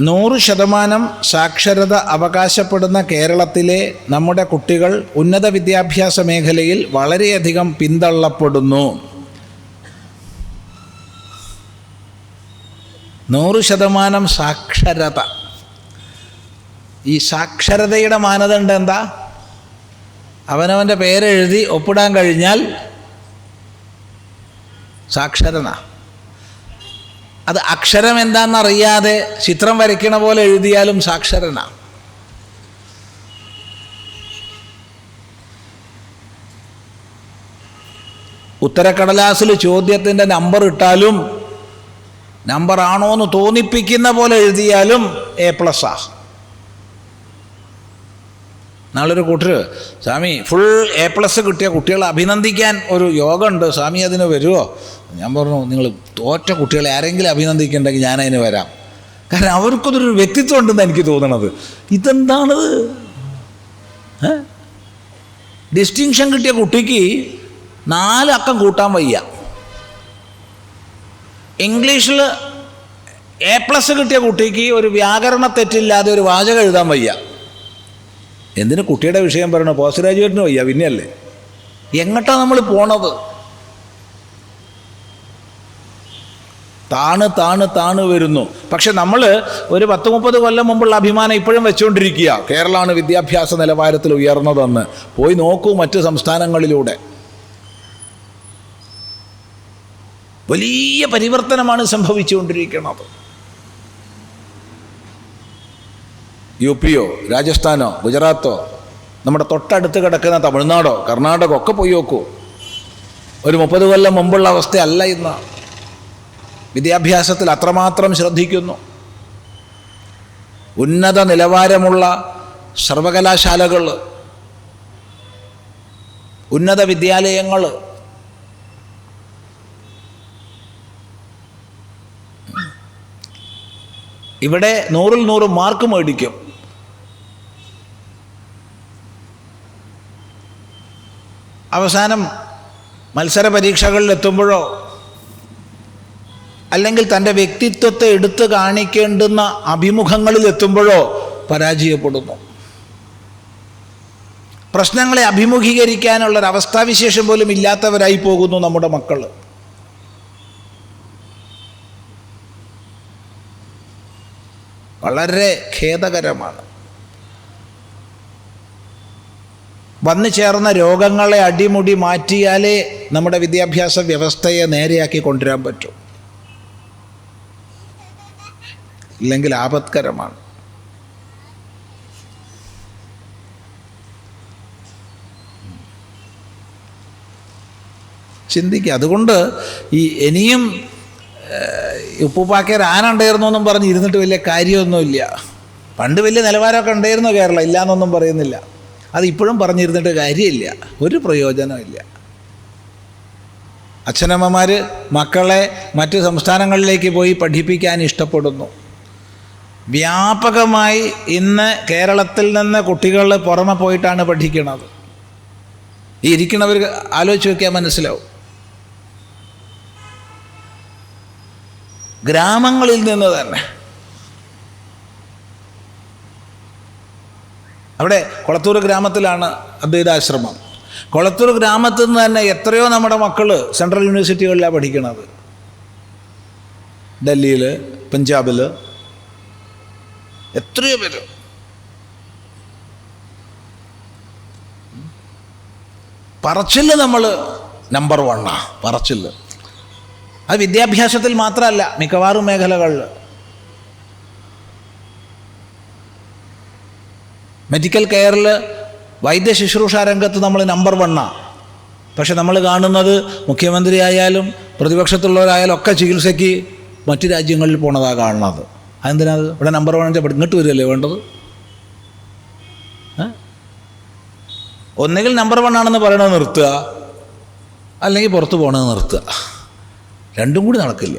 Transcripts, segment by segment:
നൂറ് ശതമാനം സാക്ഷരത അവകാശപ്പെടുന്ന കേരളത്തിലെ നമ്മുടെ കുട്ടികൾ ഉന്നത വിദ്യാഭ്യാസ മേഖലയിൽ വളരെയധികം പിന്തള്ളപ്പെടുന്നു. നൂറ് ശതമാനം സാക്ഷരത. ഈ സാക്ഷരതയുടെ മാനദണ്ഡം എന്താ? അവനവന്റെ പേരെഴുതി ഒപ്പിടാൻ കഴിഞ്ഞാൽ സാക്ഷരന. അത് അക്ഷരം എന്താണെന്നറിയാതെ ചിത്രം വരയ്ക്കണ പോലെ എഴുതിയാലും സാക്ഷരനാണ് ഉത്തരക്കടലാസിൽ ചോദ്യത്തിന്റെ നമ്പർ ഇട്ടാലും നമ്പർ ആണോ എന്ന് തോന്നിപ്പിക്കുന്ന പോലെ എഴുതിയാലും എ പ്ലസ് ആ. നാളൊരു കൂട്ടർ സ്വാമി ഫുൾ എ പ്ലസ് കിട്ടിയ കുട്ടികളെ അഭിനന്ദിക്കാൻ ഒരു യോഗ ഉണ്ട് സ്വാമി അതിന് വരുമോ ഞാൻ പറഞ്ഞു നിങ്ങൾ തോറ്റ കുട്ടികളെ ആരെങ്കിലും അഭിനന്ദിക്കുന്നുണ്ടെങ്കിൽ ഞാൻ അതിന് വരാം. കാരണം അവർക്കൊരു വ്യക്തിത്വം ഉണ്ടെന്ന് എനിക്ക് തോന്നണത്. ഇതെന്താണത്? ഡിസ്റ്റിങ്ഷൻ കിട്ടിയ കുട്ടിക്ക് നാലക്കം കൂട്ടാൻ വയ്യ. ഇംഗ്ലീഷിൽ എ പ്ലസ് കിട്ടിയ കുട്ടിക്ക് ഒരു വ്യാകരണ തെറ്റില്ലാതെ ഒരു വാചകം എഴുതാൻ വയ്യ. എന്തിന് കുട്ടിയുടെ വിഷയം പറയണോ? പോസ്റ്റ് ഗ്രാജുവേറ്റിന് വയ്യ പിന്നെയല്ലേ. എങ്ങോട്ടാണ് നമ്മൾ പോണത്? താണ് താണ് താണ് വരുന്നു. പക്ഷെ നമ്മൾ ഒരു പത്ത് മുപ്പത് കൊല്ലം മുമ്പുള്ള അഭിമാനം ഇപ്പോഴും വെച്ചുകൊണ്ടിരിക്കുക കേരളമാണ് വിദ്യാഭ്യാസ നിലവാരത്തിൽ ഉയർന്നതെന്ന്. പോയി നോക്കൂ മറ്റ് സംസ്ഥാനങ്ങളിലൂടെ. വലിയ പരിവർത്തനമാണ് സംഭവിച്ചുകൊണ്ടിരിക്കുന്നത് യു പിയോ രാജസ്ഥാനോ ഗുജറാത്തോ നമ്മുടെ തൊട്ടടുത്ത് കിടക്കുന്ന തമിഴ്നാടോ കർണാടകോ ഒക്കെ പോയി നോക്കൂ. ഒരു മുപ്പത് കൊല്ലം മുമ്പുള്ള അവസ്ഥയല്ല ഇന്ന്. വിദ്യാഭ്യാസത്തിൽ അത്രമാത്രം ശ്രദ്ധിക്കുന്നു. ഉന്നത നിലവാരമുള്ള സർവകലാശാലകൾ ഉന്നത വിദ്യാലയങ്ങൾ ഇവിടെ നൂറിൽ നൂറ് മാർക്ക് മേടിക്കും. അവസാനം മത്സര പരീക്ഷകളിൽ എത്തുമ്പോഴോ അല്ലെങ്കിൽ തന്റെ വ്യക്തിത്വത്തെ എടുത്തു കാണിക്കേണ്ടുന്ന അഭിമുഖങ്ങളിൽ എത്തുമ്പോഴോ പരാജയപ്പെടുന്നു. പ്രശ്നങ്ങളെ അഭിമുഖീകരിക്കാനുള്ള അവസ്ഥാവിശേഷം പോലും ഇല്ലാത്തവരായി പോകുന്നു നമ്മുടെ മക്കൾ വളരെ ഖേദകരമാണ്. വന്നു ചേർന്ന രോഗങ്ങളെ അടിമുടി മാറ്റിയാലേ നമ്മുടെ വിദ്യാഭ്യാസ വ്യവസ്ഥയെ നേരെയാക്കി കൊണ്ടുവരാൻ പറ്റൂ. ഇല്ലെങ്കിൽ ആപത്കരമാണ്. ചിന്തിക്കുക. അതുകൊണ്ട് ഈ ഇനിയും ഉപ്പുപ്പാക്കേർ ആന ഉണ്ടായിരുന്നു എന്നും പറഞ്ഞ് ഇരുന്നിട്ട് വലിയ കാര്യമൊന്നുമില്ല. പണ്ട് വലിയ നിലവാരമൊക്കെ ഉണ്ടായിരുന്നു കേരളം. ഇല്ലയെന്നൊന്നും പറയുന്നില്ല. അത് ഇപ്പോഴും പറഞ്ഞിരുന്നിട്ട് കാര്യമില്ല. ഒരു പ്രയോജനമില്ല അച്ഛനമ്മമാർ മക്കളെ മറ്റ് സംസ്ഥാനങ്ങളിലേക്ക് പോയി പഠിപ്പിക്കാൻ ഇഷ്ടപ്പെടുന്നു. വ്യാപകമായി ഇന്ന് കേരളത്തിൽ നിന്ന് കുട്ടികൾ പുറമെ പോയിട്ടാണ് പഠിക്കുന്നത് ഈ ഇരിക്കുന്നവർ ആലോചിച്ച് നോക്കിയാൽ മനസ്സിലാവും. ഗ്രാമങ്ങളിൽ നിന്ന് തന്നെ അവിടെ കൊളത്തൂർ ഗ്രാമത്തിലാണ് അദ്വൈതാശ്രമം കൊളത്തൂർ ഗ്രാമത്തിൽ നിന്ന് തന്നെ എത്രയോ നമ്മുടെ മക്കൾ സെൻട്രൽ യൂണിവേഴ്സിറ്റികളിലാണ് പഠിക്കുന്നത് ഡൽഹിയിൽ പഞ്ചാബിൽ എത്രയോ പേര്. പറച്ചിൽ നമ്മൾ നമ്പർ വണ്ണാ പറച്ചിൽ. അത് വിദ്യാഭ്യാസത്തിൽ മാത്രമല്ല മിക്കവാറും മേഖലകളിൽ മെഡിക്കൽ കെയറിൽ വൈദ്യ ശുശ്രൂഷ രംഗത്ത് നമ്മൾ നമ്പർ വണ്ണാണ് പക്ഷെ നമ്മൾ കാണുന്നത് മുഖ്യമന്ത്രി ആയാലും പ്രതിപക്ഷത്തുള്ളവരായാലും ഒക്കെ ചികിത്സയ്ക്ക് മറ്റു രാജ്യങ്ങളിൽ പോണതാണ് കാണുന്നത്. അതെന്തിനാണ് ഇവിടെ നമ്പർ വൺ ഇങ്ങോട്ട് വരികയല്ലേ വേണ്ടത്? ഒന്നുകിൽ നമ്പർ വൺ ആണെന്ന് പറയണത് നിർത്തുക അല്ലെങ്കിൽ പുറത്ത് പോകണത് നിർത്തുക. രണ്ടും കൂടി നടക്കില്ല.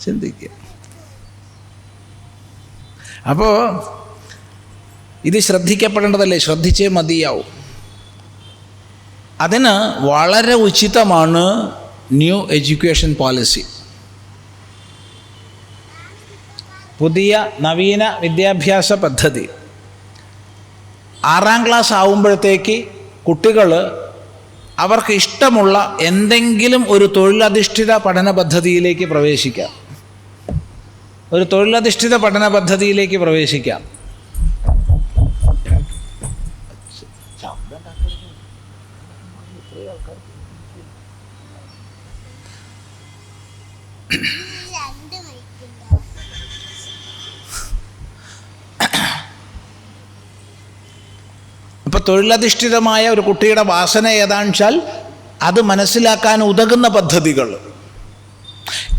ചിന്തിക്കുക. അപ്പോൾ ഇത് ശ്രദ്ധിക്കപ്പെടേണ്ടതല്ലേ? ശ്രദ്ധിച്ചേ മതിയാവും. അതിന് വളരെ ഉചിതമാണ് ന്യൂ എഡ്യൂക്കേഷൻ പോളിസി. പുതിയ നവീന വിദ്യാഭ്യാസ പദ്ധതി. ആറാം ക്ലാസ് ആവുമ്പോഴത്തേക്ക് കുട്ടികൾ അവർക്ക് ഇഷ്ടമുള്ള എന്തെങ്കിലും ഒരു തൊഴിലധിഷ്ഠിത പഠന പദ്ധതിയിലേക്ക് പ്രവേശിക്കാം. ഒരു തൊഴിലധിഷ്ഠിത പഠന പദ്ധതിയിലേക്ക് പ്രവേശിക്കാം. രണ്ട് തൊഴിലധിഷ്ഠിതമായ ഒരു കുട്ടിയുടെ വാസന ഏതാണെന്നുവെച്ചാൽ അത് മനസ്സിലാക്കാൻ ഉതകുന്ന പദ്ധതികൾ.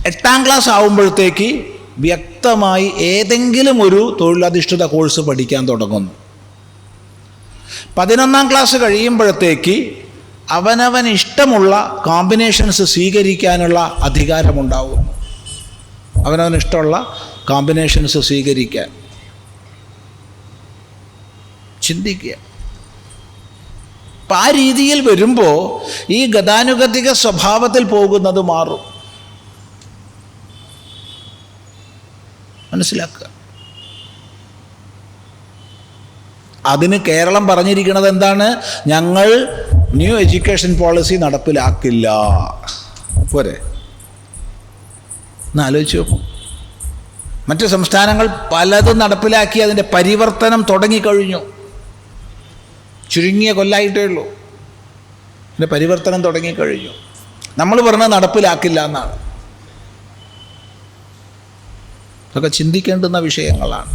എട്ടാം ക്ലാസ് ആവുമ്പോഴത്തേക്ക് വ്യക്തമായി ഏതെങ്കിലും ഒരു തൊഴിലധിഷ്ഠിത കോഴ്സ് പഠിക്കാൻ തുടങ്ങുന്നു. പതിനൊന്നാം ക്ലാസ് കഴിയുമ്പോഴത്തേക്ക് അവനവൻ ഇഷ്ടമുള്ള കോമ്പിനേഷൻസ് സ്വീകരിക്കാനുള്ള അധികാരമുണ്ടാവുന്നു അവനവൻ ഇഷ്ടമുള്ള കോമ്പിനേഷൻസ് സ്വീകരിക്കാൻ. ചിന്തിക്കുക. അപ്പം ആ രീതിയിൽ വരുമ്പോൾ ഈ ഗതാനുഗതിക സ്വഭാവത്തിൽ പോകുന്നത് മാറും. മനസ്സിലാക്കുക. അതിന് കേരളം പറഞ്ഞിരിക്കുന്നത് എന്താണ്? ഞങ്ങൾ ന്യൂ എഡ്യൂക്കേഷൻ പോളിസി നടപ്പിലാക്കില്ല. പോരെ. എന്നാലോചിച്ച് നോക്കും. മറ്റ് സംസ്ഥാനങ്ങൾ പലതും നടപ്പിലാക്കി അതിന്റെ പരിവർത്തനം തുടങ്ങിക്കഴിഞ്ഞു. ചുരുങ്ങിയ കൊല്ലായിട്ടേ ഉള്ളൂ. അതിന്റെ പരിവർത്തനം തുടങ്ങിക്കഴിഞ്ഞു നമ്മൾ പറഞ്ഞാൽ നടപ്പിലാക്കില്ല എന്നാണ്. ഇതൊക്കെ ചിന്തിക്കേണ്ടുന്ന വിഷയങ്ങളാണ്.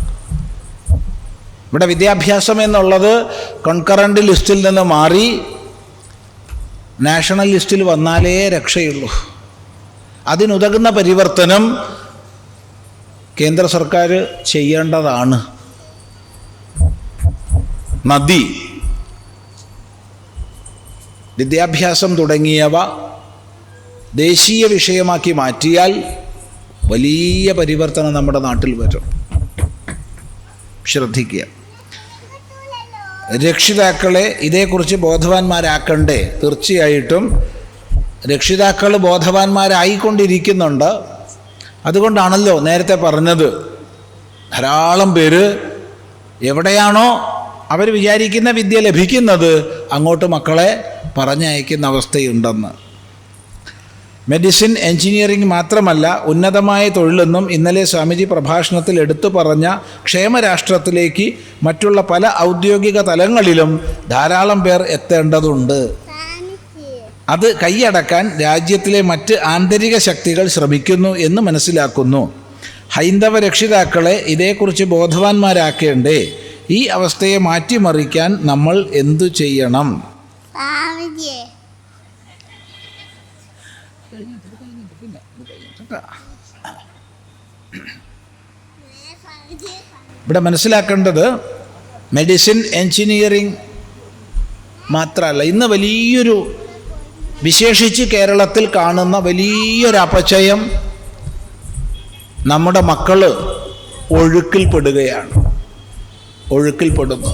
ഇവിടെ വിദ്യാഭ്യാസം എന്നുള്ളത് കൺകറന്റ് ലിസ്റ്റിൽ നിന്ന് മാറി നാഷണൽ ലിസ്റ്റിൽ വന്നാലേ രക്ഷയുള്ളൂ. അതിനുതകുന്ന പരിവർത്തനം കേന്ദ്ര സർക്കാർ ചെയ്യേണ്ടതാണ്. നദി വിദ്യാഭ്യാസം തുടങ്ങിയവ ദേശീയ വിഷയമാക്കി മാറ്റിയാൽ വലിയ പരിവർത്തനം നമ്മുടെ നാട്ടിൽ വരും. ശ്രദ്ധിക്കുക. രക്ഷിതാക്കളെ ഇതേക്കുറിച്ച് ബോധവാന്മാരാക്കണ്ടേ? തീർച്ചയായിട്ടും രക്ഷിതാക്കൾ ബോധവാന്മാരായിക്കൊണ്ടിരിക്കുന്നുണ്ട്. അതുകൊണ്ടാണല്ലോ നേരത്തെ പറഞ്ഞത്. ധാരാളം പേര് എവിടെയാണോ അവർ വിചാരിക്കുന്ന വിദ്യ ലഭിക്കുന്നത് അങ്ങോട്ട് മക്കളെ പറഞ്ഞയക്കുന്ന അവസ്ഥയുണ്ടെന്ന്. മെഡിസിൻ എഞ്ചിനീയറിംഗ് മാത്രമല്ല ഉന്നതമായ തൊഴിലെന്നും ഇന്നലെ സ്വാമിജി പ്രഭാഷണത്തിൽ എടുത്തു പറഞ്ഞ ക്ഷേമരാഷ്ട്രത്തിലേക്ക് മറ്റുള്ള പല ഔദ്യോഗിക തലങ്ങളിലും ധാരാളം പേർ എത്തേണ്ടതുണ്ട്. അത് കൈയടക്കാൻ രാജ്യത്തിലെ മറ്റ് ആന്തരിക ശക്തികൾ ശ്രമിക്കുന്നു എന്ന് മനസ്സിലാക്കുന്നു. ഹൈന്ദവ രക്ഷിതാക്കളെ ഇതേക്കുറിച്ച് ബോധവാന്മാരാക്കേണ്ടേ? ഈ അവസ്ഥയെ മാറ്റിമറിക്കാൻ നമ്മൾ എന്തു ചെയ്യണം? ഇവിടെ മനസ്സിലാക്കേണ്ടത് മെഡിസിൻ എൻജിനീയറിംഗ് മാത്രമല്ല ഇന്ന് വലിയൊരു വിശേഷിച്ച് കേരളത്തിൽ കാണുന്ന വലിയൊരു അപചയം നമ്മുടെ മക്കൾ ഒഴുക്കിൽപ്പെടുകയാണ്. ഒഴുക്കിൽപ്പെടുന്നു.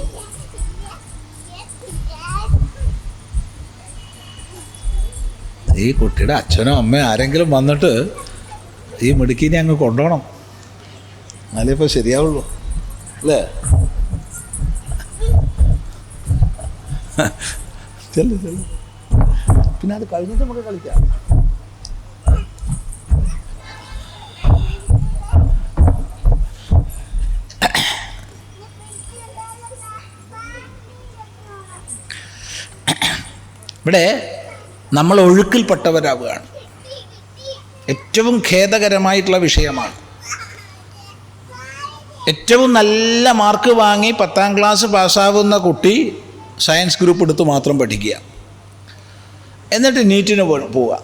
ഈ കുട്ടിയുടെ അച്ഛനോ അമ്മയോ ആരെങ്കിലും വന്നിട്ട് ഈ മിടുക്കിനെ അങ്ങ് കൊണ്ടുപോകണം എന്നാലേ ഇപ്പോൾ ശരിയാവുള്ളൂ. അല്ലേ? ചെല്ലു ചെല്ലു. പിന്നെ അത് കഴിഞ്ഞിട്ട് നമുക്ക് കളിക്കാം. ഇവിടെ നമ്മൾ ഒഴുക്കിൽപ്പെട്ടവരാവുകയാണ്. ഏറ്റവും ഖേദകരമായിട്ടുള്ള വിഷയമാണ്. ഏറ്റവും നല്ല മാർക്ക് വാങ്ങി പത്താം ക്ലാസ് പാസ്സാവുന്ന കുട്ടി സയൻസ് ഗ്രൂപ്പ് എടുത്ത് മാത്രം പഠിക്കുക. എന്നിട്ട് നീറ്റിന് പോവുക.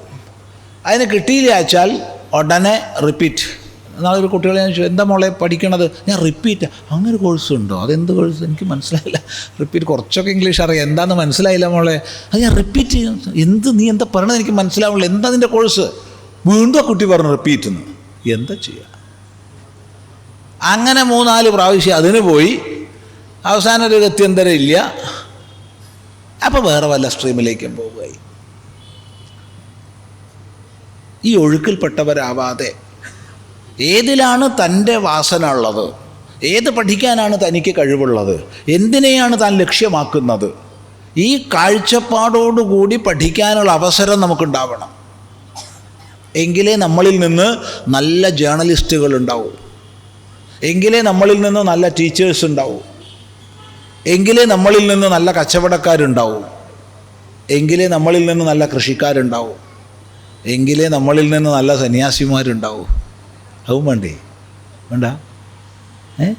അതിന് കിട്ടിയില്ല വെച്ചാൽ ഉടനെ റിപ്പീറ്റ് നാളെ ഒരു കുട്ടികളെ ഞാൻ എന്താ മോളെ പഠിക്കണത്? ഞാൻ റിപ്പീറ്റ്. അങ്ങനെ ഒരു കോഴ്സ് ഉണ്ടോ? അതെന്ത് കോഴ്സ് എനിക്ക് മനസ്സിലായില്ല. റിപ്പീറ്റ്. കുറച്ചൊക്കെ ഇംഗ്ലീഷ് അറിയാം. എന്താണെന്ന് മനസ്സിലായില്ല മോളെ. അത് ഞാൻ റിപ്പീറ്റ് ചെയ്യും. എന്ത് നീ എന്താ പറയണത് എനിക്ക് മനസ്സിലാവുള്ളൂ എന്താ നിന്റെ കോഴ്സ് വീണ്ടും ആ കുട്ടി പറഞ്ഞു റിപ്പീറ്റ് എന്ന്. എന്താ ചെയ്യുക അങ്ങനെ മൂന്നാൽ പ്രാവശ്യം അതിന് പോയി. അവസാനം ഒരു ഗത്യന്തരം ഇല്ല. അപ്പം അപ്പോൾ വേറെ വല്ല സ്ട്രീമിലേക്കും പോവുകയായി. ഈ ഒഴുക്കിൽപ്പെട്ടവരാവാതെ ഏതിലാണ് തന്റെ വാസന ഉള്ളത്? ഏത് പഠിക്കാനാണ് തനിക്ക് കഴിവുള്ളത്? എന്തിനെയാണ് താൻ ലക്ഷ്യമാക്കുന്നത്? ഈ കാഴ്ചപ്പാടോടുകൂടി പഠിക്കാനുള്ള അവസരം നമുക്കുണ്ടാവണം. എങ്കിലേ നമ്മളിൽ നിന്ന് നല്ല ജേർണലിസ്റ്റുകൾ ഉണ്ടാവൂ. എങ്കിലേ നമ്മളിൽ നിന്ന് നല്ല ടീച്ചേഴ്സ് ഉണ്ടാവൂ. എങ്കിലേ നമ്മളിൽ നിന്ന് നല്ല കച്ചവടക്കാരുണ്ടാവൂ. എങ്കിലേ നമ്മളിൽ നിന്ന് നല്ല കൃഷിക്കാരുണ്ടാവൂ. എങ്കിലേ നമ്മളിൽ നിന്ന് നല്ല സന്യാസിമാരുണ്ടാവൂ. അതും വേണ്ടേ? വേണ്ട. ഏ?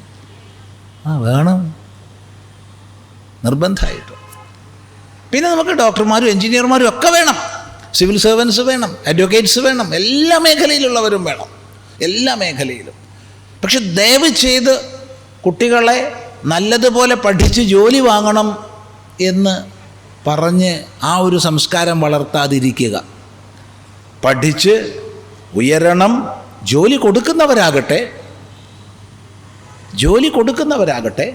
ആ വേണം. നിർബന്ധമായിട്ടും. പിന്നെ നമുക്ക് ഡോക്ടർമാരും എഞ്ചിനീയർമാരും ഒക്കെ വേണം. സിവിൽ സർവൻസ് വേണം അഡ്വക്കേറ്റ്സ് വേണം എല്ലാ മേഖലയിലുള്ളവരും വേണം. എല്ലാ മേഖലയിലും. പക്ഷെ ദയവ് ചെയ്ത് കുട്ടികളെ നല്ലതുപോലെ പഠിച്ച് ജോലി വാങ്ങണം എന്ന് പറഞ്ഞ് ആ ഒരു സംസ്കാരം വളർത്താതിരിക്കുക. പഠിച്ച് ഉയരണം ജോലി കൊടുക്കുന്നവരാകട്ടെ ജോലി കൊടുക്കുന്നവരാകട്ടെ?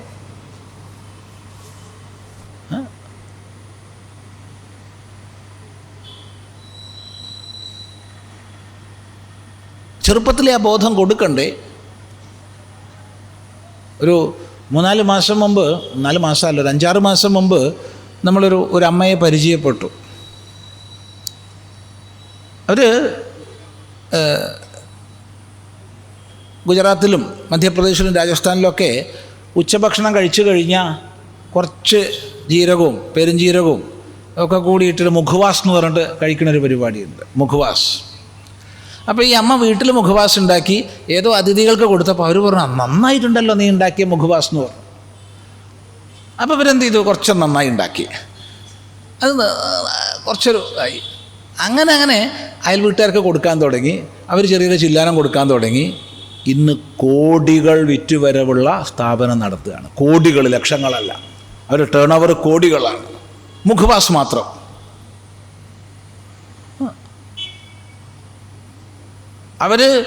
ചെറുപ്പത്തിലെ ആ ബോധം കൊടുക്കണ്ടേ ഒരു മൂന്നാൽ മാസം മുമ്പ് നാല് മാസമല്ല ഒരു അഞ്ചാറ് മാസം മുമ്പ് നമ്മളൊരു ഒരു അമ്മയെ പരിചയപ്പെട്ടു അവർ ഗുജറാത്തിലും മധ്യപ്രദേശിലും രാജസ്ഥാനിലൊക്കെ ഉച്ചഭക്ഷണം കഴിച്ചു കഴിഞ്ഞാൽ കുറച്ച് ജീരകവും പെരുംജീരകവും ഒക്കെ കൂടിയിട്ടൊരു മുഖവാസ് എന്ന് പറഞ്ഞിട്ട് കഴിക്കുന്ന ഒരു പരിപാടിയുണ്ട്. മുഖവാസ്. അപ്പോൾ ഈ അമ്മ വീട്ടിൽ മുഖവാസ് ഉണ്ടാക്കി ഏതോ അതിഥികൾക്ക് കൊടുത്തപ്പോൾ അവർ പറഞ്ഞു "ആ, നന്നായിട്ടുണ്ടല്ലോ നീ ഉണ്ടാക്കിയ മുഖവാസ് എന്ന് പറഞ്ഞു. അപ്പോൾ ഇവരെന്ത് ചെയ്തു? കുറച്ച് നന്നായി ഉണ്ടാക്കി. അത് കുറച്ചൊരു ആയി. അങ്ങനെ അങ്ങനെ അയൽ വീട്ടുകാർക്ക് കൊടുക്കാൻ തുടങ്ങി. അവർ ചെറിയൊരു ചില്ലാനം കൊടുക്കാൻ തുടങ്ങി. ഇന്ന് കോടികൾ വിറ്റുവരവുള്ള സ്ഥാപനം നടത്തുകയാണ്. കോടികൾ ലക്ഷങ്ങളല്ല. അവർ ടേൺ ഓവർ കോടികളാണ്. മുഖവാസ് മാത്രം. അവർ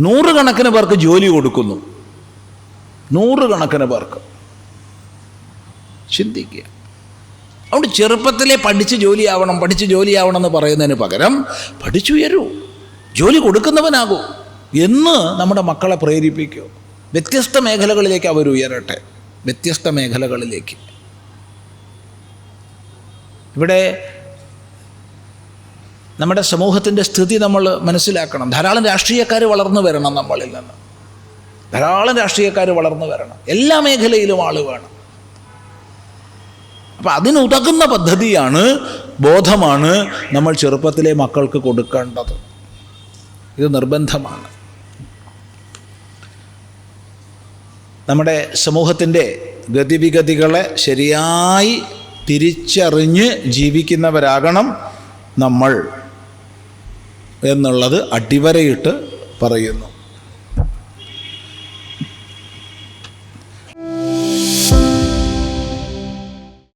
നൂറുകണക്കിന് പേർക്ക് ജോലി കൊടുക്കുന്നു. നൂറുകണക്കിന് പേർക്ക്. ചിന്തിക്കുക. അതുകൊണ്ട് ചെറുപ്പത്തിലെ പഠിച്ച് ജോലിയാവണം പഠിച്ച് ജോലിയാവണം എന്ന് പറയുന്നതിന് പകരം പഠിച്ചുയരൂ. ജോലി കൊടുക്കുന്നവനാകൂ. എന്ന് നമ്മുടെ മക്കളെ പ്രേരിപ്പിക്കൂ. വ്യത്യസ്ത മേഖലകളിലേക്ക് അവർ ഉയരട്ടെ. വ്യത്യസ്ത മേഖലകളിലേക്ക്. ഇവിടെ നമ്മുടെ സമൂഹത്തിന്റെ സ്ഥിതി നമ്മൾ മനസ്സിലാക്കണം. ധാരാളം രാഷ്ട്രീയക്കാർ വളർന്നു വരണം നമ്മളിൽ നിന്ന്. ധാരാളം രാഷ്ട്രീയക്കാർ വളർന്നു വരണം. എല്ലാ മേഖലയിലും ആൾ വേണം. അപ്പം അതിനുതകുന്ന പദ്ധതിയാണ് ബോധമാണ് നമ്മൾ ചെറുപ്പത്തിലെ മക്കൾക്ക് കൊടുക്കേണ്ടത്. ഇത് നിർബന്ധമാണ്. നമ്മുടെ സമൂഹത്തിന്റെ ഗതിവിഗതികളെ ശരിയായി തിരിച്ചറിഞ്ഞ് ജീവിക്കുന്നവരാകണം നമ്മൾ എന്നുള്ളത് അടിവരയിട്ട് പറയുന്നു.